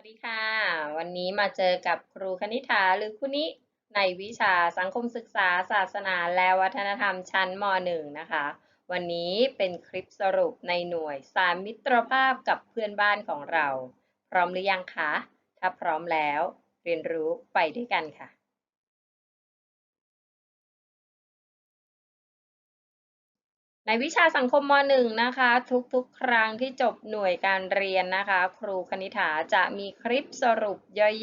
วัสดีค่ะ วันนี้มาเจอกับครูคณิ t าหรือคุณนิในวิชาสังคมศึกษาศาสนาและวัฒนธรรมชั้นม .1 นะคะ วันนี้เป็นคลิปสรุปในหน่วยสารมิตรภาพกับเพื่อนบ้านของเรา พร้อมหรือยังคะ ถ้าพร้อมแล้ว เรียนรู้ไปด้วยกันค่ะ ในวิชาสังคมม .1 นะคะ ทุกๆ ครั้งที่จบหน่วยการเรียนนะคะ ครูคณิ t าจะมีคลิปสรุป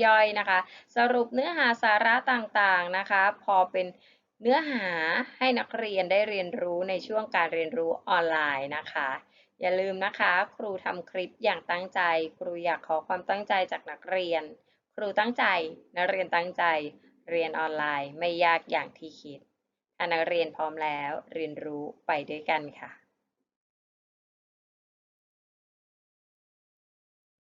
ย่อยๆนะคะ สรุปเนื้อหาสาระต่างๆนะคะ พอเป็นเนื้อหาให้นักเรียนได้เรียนรู้ในช่วงการเรียนรู้ออนไลน์นะคะ อย่าลืมนะคะ ครูทำคลิปอย่างตั้งใจ ครูอยากขอความตั้งใจจากนักเรียน ครูตั้งใจ นักเรียนตั้งใจ เรียนออนไลน์ไม่ยากอย่างที่คิด ถ้านักเรียนพร้อมแล้วเรียนรู้ไปด้วยกันค่ะ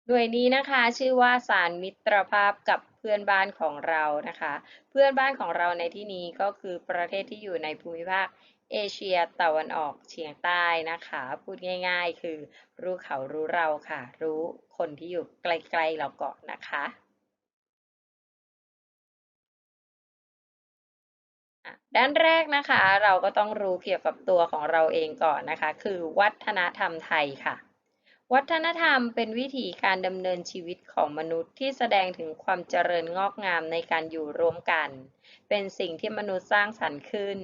หน่วยนี้นะคะ ชื่อว่าสารมิตรภาพกับเพื่อนบ้านของเรานะคะ เพื่อนบ้านของเราในที่นี้ก็คือประเทศที่อยู่ในภูมิภาคเอเชียตะวันออกเฉียงใต้นะคะ พูดง่าย ๆ คือรู้เขารู้เราค่ะ รู้คนที่อยู่ใกล้ๆเราเกาะนะคะ ด้านแรกนะคะเราก็ต้องรู้เกี่ยวกับตัวของเราเองก่อนนะคะ คือวัฒนธรรมไทยค่ะ วัฒนธรรมเป็นวิถีการดำเนินชีวิตของมนุษย์ที่แสดงถึงความเจริญงอกงามในการอยู่ร่วมกัน เป็นสิ่งที่มนุษย์สร้างสรรค์ขึ้น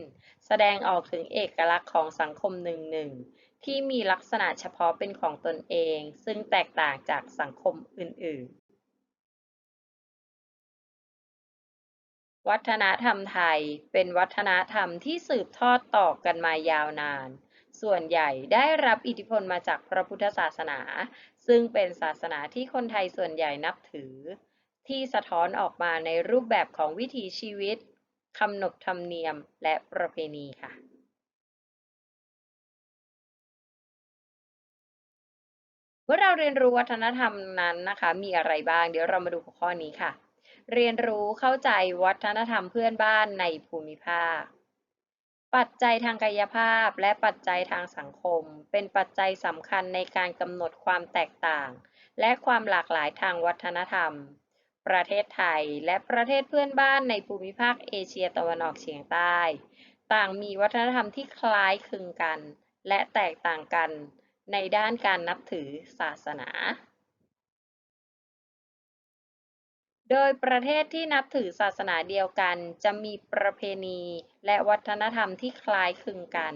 แสดงออกถึงเอกลักษณ์ของสังคมหนึ่งๆที่มีลักษณะเฉพาะเป็นของตนเอง ซึ่งแตกต่างจากสังคมอื่น วัฒนธรรมไทยเป็นวัฒนธรรมที่สืบทอดต่อกันมายาวนาน ส่วนใหญ่ได้รับอิทธิพลมาจากพระพุทธศาสนา ซึ่งเป็นศาสนาที่คนไทยส่วนใหญ่นับถือ ที่สะท้อนออกมาในรูปแบบของวิถีชีวิตคำนบธรรมเนียมและประเพณีค่ะ เมื่อเราเรียนรู้วัฒนธรรมนั้นนะคะ มีอะไรบ้าง เดี๋ยวเรามาดูหัวข้อนี้ค่ะ เรียนรู้เข้าใจวัฒนธรรมเพื่อนบ้านในภูมิภาค ปัจจัยทางกายภาพและปัจจัยทางสังคม เป็นปัจจัยสำคัญในการกำหนดความแตกต่าง และความหลากหลายทางวัฒนธรรม ประเทศไทยและประเทศเพื่อนบ้านในภูมิภาคเอเชียตะวันออกเฉียงใต้ ต่างมีวัฒนธรรมที่คล้ายคลึงกัน และแตกต่างกันในด้านการนับถือศาสนา โดยประเทศที่นับถือศาสนาเดียวกัน จะมีประเพณีและวัฒนธรรมที่คล้ายคลึงกัน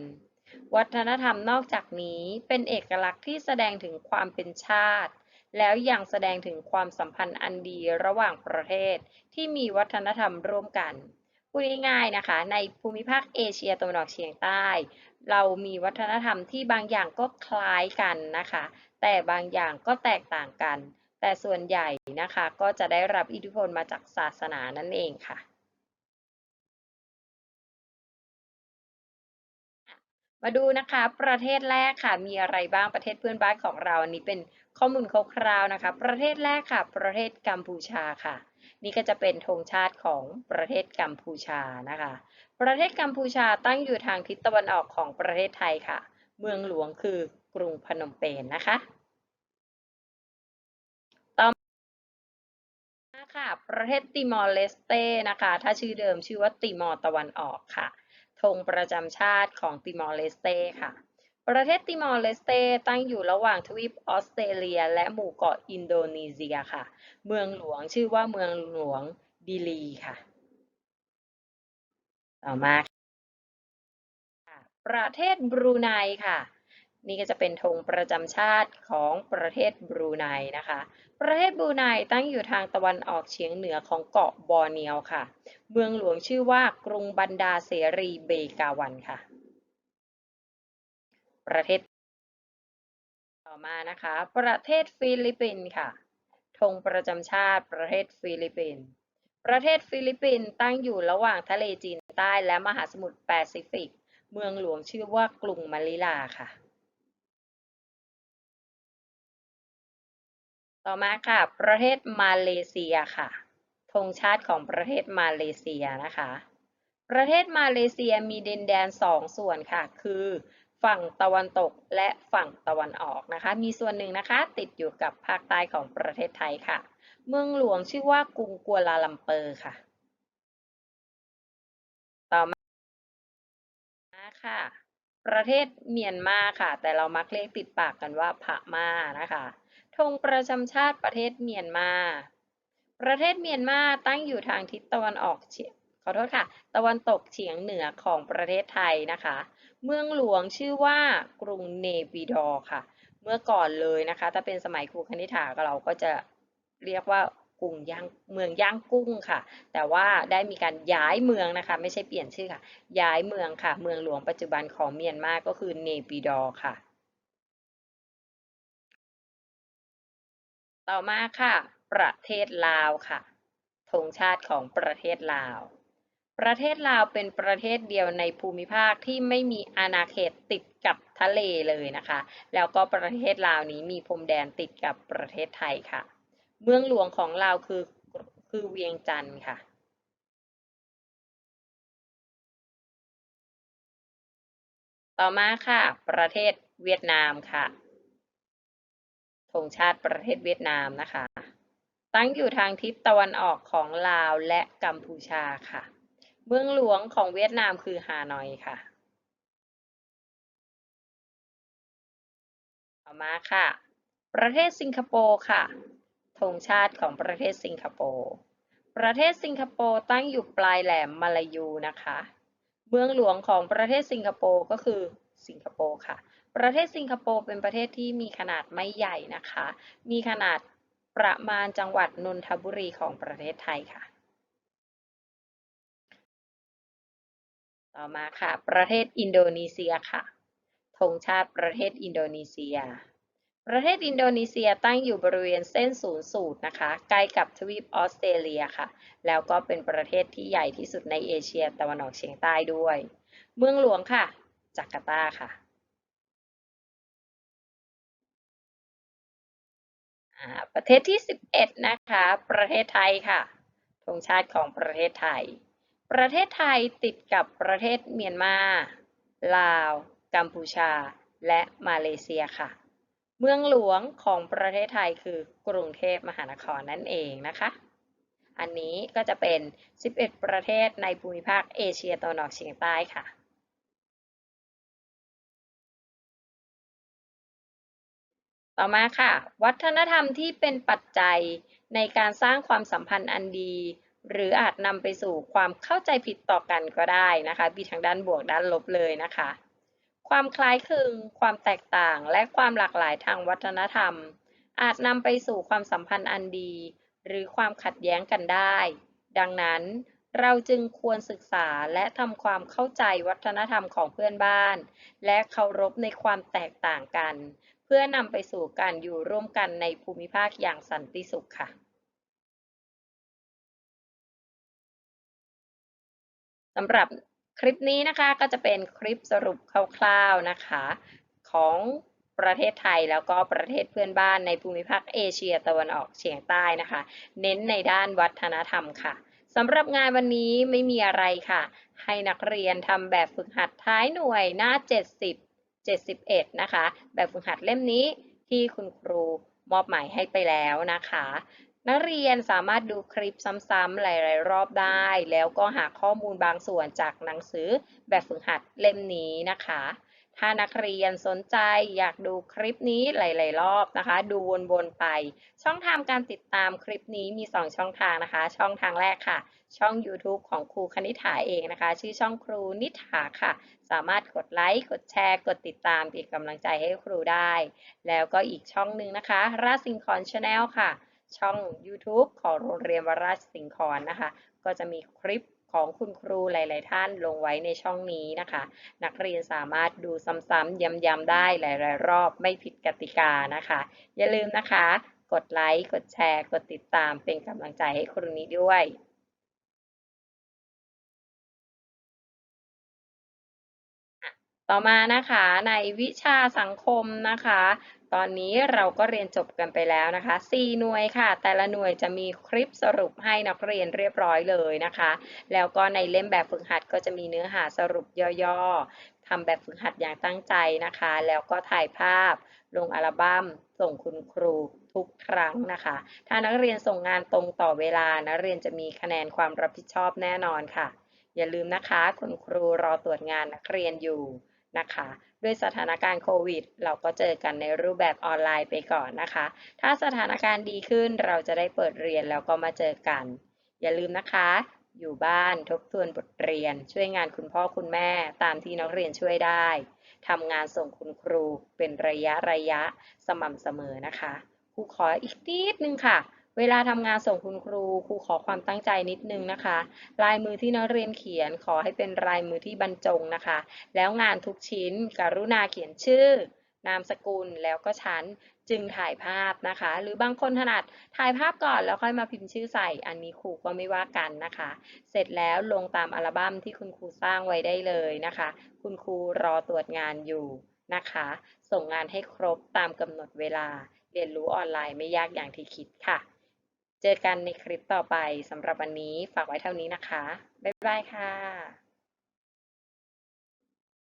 วัฒนธรรมนอกจากนี้เป็นเอกลักษณ์ที่แสดงถึงความเป็นชาติ แล้วยังแสดงถึงความสัมพันธ์อันดีระหว่างประเทศที่มีวัฒนธรรมร่วมกันพูดง่ายๆนะคะ ในภูมิภาคเอเชียตะวันออกเฉียงใต้ เรามีวัฒนธรรมที่บางอย่างก็คล้ายกันนะคะ แต่บางอย่างก็แตกต่างกัน แต่ส่วนใหญ่นะคะก็จะได้รับอิทธิพลมาจากศาสนานั่นเองค่ะ มาดูนะคะประเทศแรกค่ะมีอะไรบ้างประเทศเพื่อนบ้านของเราอันนี้เป็นข้อมูลคร่าวๆนะคะ ประเทศแรกค่ะ ประเทศกัมพูชาค่ะ นี่ก็จะเป็นธงชาติของประเทศกัมพูชานะคะ ประเทศกัมพูชาตั้งอยู่ทางทิศตะวันออกของประเทศไทยค่ะ เมืองหลวงคือกรุงพนมเปญนนะคะ ค่ะ ประเทศติมอร์เลสเต้นะคะ ถ้าชื่อเดิมชื่อว่าติมอร์ตะวันออกค่ะธงประจำชาติของติมอร์เลสเต้ค่ะ ประเทศติมอร์เลสเต้ตั้งอยู่ระหว่างทวีปออสเตรเลีย และหมู่เกาะอินโดนีเซียค่ะ เมืองหลวงชื่อว่าเมืองหลวงดิลีค่ะ ต่อมาประเทศบรูไนค่ะ นี่ก็จะเป็นธงประจำชาติของประเทศบรูไนนะคะ ประเทศบรูไนตั้งอยู่ทางตะวันออกเฉียงเหนือของเกาะบอร์เนียวค่ะ เมืองหลวงชื่อว่ากรุงบันดาเสรีเบกาวันค่ะ ประเทศ ต่อมานะคะ ประเทศฟิลิปปินส์ค่ะ ธงประจำชาติประเทศฟิลิปปินส์ ประเทศฟิลิปปินส์ตั้งอยู่ระหว่างทะเลจีนใต้และมหาสมุทรแปซิฟิก เมืองหลวงชื่อว่ากรุงมะนิลาค่ะ ต่อมาค่ะ ประเทศมาเลเซียค่ะธงชาติของประเทศมาเลเซียนะคะ ประเทศมาเลเซียมีดินแดนสองส่วนค่ะ คือฝั่งตะวันตกและฝั่งตะวันออกนะคะ มีส่วนหนึ่งนะคะ ติดอยู่กับภาคใต้ของประเทศไทยค่ะ เมืองหลวงชื่อว่ากรุงกัวลาลัมเปอร์ค่ะ ต่อมาค่ะ ประเทศเมียนมาค่ะ แต่เรามักเรียกติดปากกันว่าพม่านะคะ ธงประจำชาติประเทศเมียนมา ประเทศเมียนมาตั้งอยู่ทางทิศตะวันออกเฉียงขอโทษค่ะ ตะวันตกเฉียงเหนือของประเทศไทยนะคะ เมืองหลวงชื่อว่ากรุงเนปิดอค่ะ เมื่อก่อนเลยนะคะ ถ้าเป็นสมัยครูคณิ t าเราก็จะเรียกว่ากรุงย่างเมืองย่างกุ้งค่ะ แต่ว่าได้มีการย้ายเมืองนะคะ ไม่ใช่เปลี่ยนชื่อค่ะ ย้ายเมืองค่ะ เมืองหลวงปัจจุบันของเมียนมาก็คือเนปิดอค่ะ ต่อมาค่ะ ประเทศลาวค่ะธงชาติของประเทศลาว ประเทศลาวเป็นประเทศเดียวในภูมิภาคที่ไม่มีอาณาเขตติดกับทะเลเลยนะคะ แล้วก็ประเทศลาวนี้มีพรมแดนติดกับประเทศไทยค่ะ เมืองหลวงของลาวคือคือเวียงจันทร์ค่ะต่อมาค่ะ ประเทศเวียดนามค่ะ ธงชาติประเทศเวียดนามนะคะ ตั้งอยู่ทางทิศตะวันออกของลาวและกัมพูชาค่ะ เมืองหลวงของเวียดนามคือฮานอยค่ะต่อมาค่ะ ประเทศสิงคโปร์ค่ะธงชาติของประเทศสิงคโปร์ ประเทศสิงคโปร์ตั้งอยู่ปลายแหลมมาลายูนะคะ เมืองหลวงของประเทศสิงคโปร์ก็คือ สิงคโปร์ค่ะ ประเทศสิงคโปร์เป็นประเทศที่มีขนาดไม่ใหญ่นะคะ มีขนาดประมาณจังหวัดนนทบุรีของประเทศไทยค่ะ ต่อมาค่ะ ประเทศอินโดนีเซียค่ะ ธงชาติประเทศอินโดนีเซีย ประเทศอินโดนีเซียตั้งอยู่บริเวณเส้นศูนย์สูตรนะคะ ใกล้กับทวีปออสเตรเลียค่ะ แล้วก็เป็นประเทศที่ใหญ่ที่สุดในเอเชียตะวันออกเฉียงใต้ด้วย เมืองหลวงค่ะ จาการ์ตาค่ะประเทศที่ 11 นะคะ ประเทศไทยค่ะธงชาติของประเทศไทย ประเทศไทยติดกับประเทศเมียนมา ลาว กัมพูชา และมาเลเซียค่ะ เมืองหลวงของประเทศไทยคือกรุงเทพมหานครนั่นเองนะคะ อันนี้ก็จะเป็น 11 ประเทศในภูมิภาคเอเชียตะวันออกเฉียงใต้ค่ะ ต่อมาค่ะ วัฒนธรรมที่เป็นปัจจัยในการสร้างความสัมพันธ์อันดี หรืออาจนำไปสู่ความเข้าใจผิดต่อกันก็ได้นะคะมีทั้งด้านบวกด้านลบเลยนะคะ ความคล้ายคลึงความแตกต่างและความหลากหลายทางวัฒนธรรม อาจนำไปสู่ความสัมพันธ์อันดี หรือความขัดแย้งกันได้ ดังนั้นเราจึงควรศึกษาและทำความเข้าใจวัฒนธรรมของเพื่อนบ้าน และเคารพในความแตกต่างกัน พื่อนำไปสู่การอยู่ร่วมกันในภูมิภาคอย่างสันติสุขค่ะสำหรับคลิปนี้นะคะก็จะเป็นคลิปสรุปคร่าวๆนะคะของประเทศไทยแล้วก็ประเทศเพื่อนบ้านในภูมิภาคเอเชียตะวันออกเฉียงใต้นะคะ เน้นในด้านวัฒนธรรมค่ะสำหรับงานวันนี้ไม่มีอะไรค่ะ ให้นักเรียนทำแบบฝึกหัดท้ายหน่วยหน้า 70 71 นะคะ แบบฝึกหัดเล่มนี้ที่คุณครูมอบหมายให้ไปแล้วนะคะ นักเรียนสามารถดูคลิปซ้ำๆหลาย ๆ รอบได้ แล้วก็หาข้อมูลบางส่วนจากหนังสือแบบฝึกหัดเล่มนี้นะคะ ถ้านักเรียนสนใจอยากดูคลิปนี้หลาย ๆ รอบนะคะ ดูวนๆไป ช่องทางการติดตามคลิปนี้มี 2 ช่องทางนะคะ ช่องทางแรกค่ะ ช่อง YouTube ของครูคณิ t าเองนะคะ ชื่อช่องครูนิถาค่ะ สามารถกดไลค์กดแชร์ กดติดตามเป็นกำลังใจให้ครูได้ แล้วก็อีกช่องหนึ่งนะคะ ราสิงคอนชาแนลค่ะ ช่อง YouTube ของโรงเรียนวราชสิงคอนนะคะ ก็จะมีคลิป ของคุณครูหลาย ๆ ท่านลงไว้ในช่องนี้นะคะ นักเรียนสามารถดูซ้ำๆย้ำๆได้หลาย ๆ รอบไม่ผิดกติกานะคะ อย่าลืมนะคะ กดไลค์ กดแชร์ กดติดตามเป็นกำลังใจให้ครูนี้ด้วย ต่อมานะคะในวิชาสังคมนะคะ ตอนนี้เราก็เรียนจบกันไปแล้วนะคะ 4 หน่วยค่ะ แต่ละหน่วยจะมีคลิปสรุปให้นักเรียนเรียบร้อยเลยนะคะ แล้วก็ในเล่มแบบฝึกหัดก็จะมีเนื้อหาสรุปย่อๆทำแบบฝึกหัดอย่างตั้งใจนะคะ แล้วก็ถ่ายภาพลงอัลบั้มส่งคุณครูทุกครั้งนะคะ ถ้านักเรียนส่งงานตรงต่อเวลานักเรียนจะมีคะแนนความรับผิดชอบแน่นอนค่ะ อย่าลืมนะคะ คุณครูรอตรวจงานนักเรียนอยู่ นะคะ ด้วยสถานการณ์โควิด เราก็เจอกันในรูปแบบออนไลน์ไปก่อนนะคะ ถ้าสถานการณ์ดีขึ้นเราจะได้เปิดเรียนแล้วก็มาเจอกัน อย่าลืมนะคะ อยู่บ้านทบทวนบทเรียน ช่วยงานคุณพ่อคุณแม่ตามที่นักเรียนช่วยได้ทำงานส่งคุณครูเป็นระยะระยะสม่ำเสมอนะคะครูขออีกนิดนึงค่ะ เวลาทำงานส่งคุณครู ครูขอความตั้งใจนิดนึงนะคะ ลายมือที่นักเรียนเขียนขอให้เป็นลายมือที่บรรจงนะคะ แล้วงานทุกชิ้น กรุณาเขียนชื่อ นามสกุลแล้วก็ชั้นจึงถ่ายภาพนะคะ หรือบางคนถนัดถ่ายภาพก่อนแล้วค่อยมาพิมพ์ชื่อใส่ อันนี้ครูก็ไม่ว่ากันนะคะ เสร็จแล้วลงตามอัลบั้มที่คุณครูสร้างไว้ได้เลยนะคะ คุณครูรอตรวจงานอยู่นะคะ ส่งงานให้ครบตามกำหนดเวลา เรียนรู้ออนไลน์ไม่ยากอย่างที่คิดค่ะ เจอกันในคลิปต่อไปสำหรับวันนี้ฝากไว้เท่านี้นะคะ บ๊ายบายค่ะ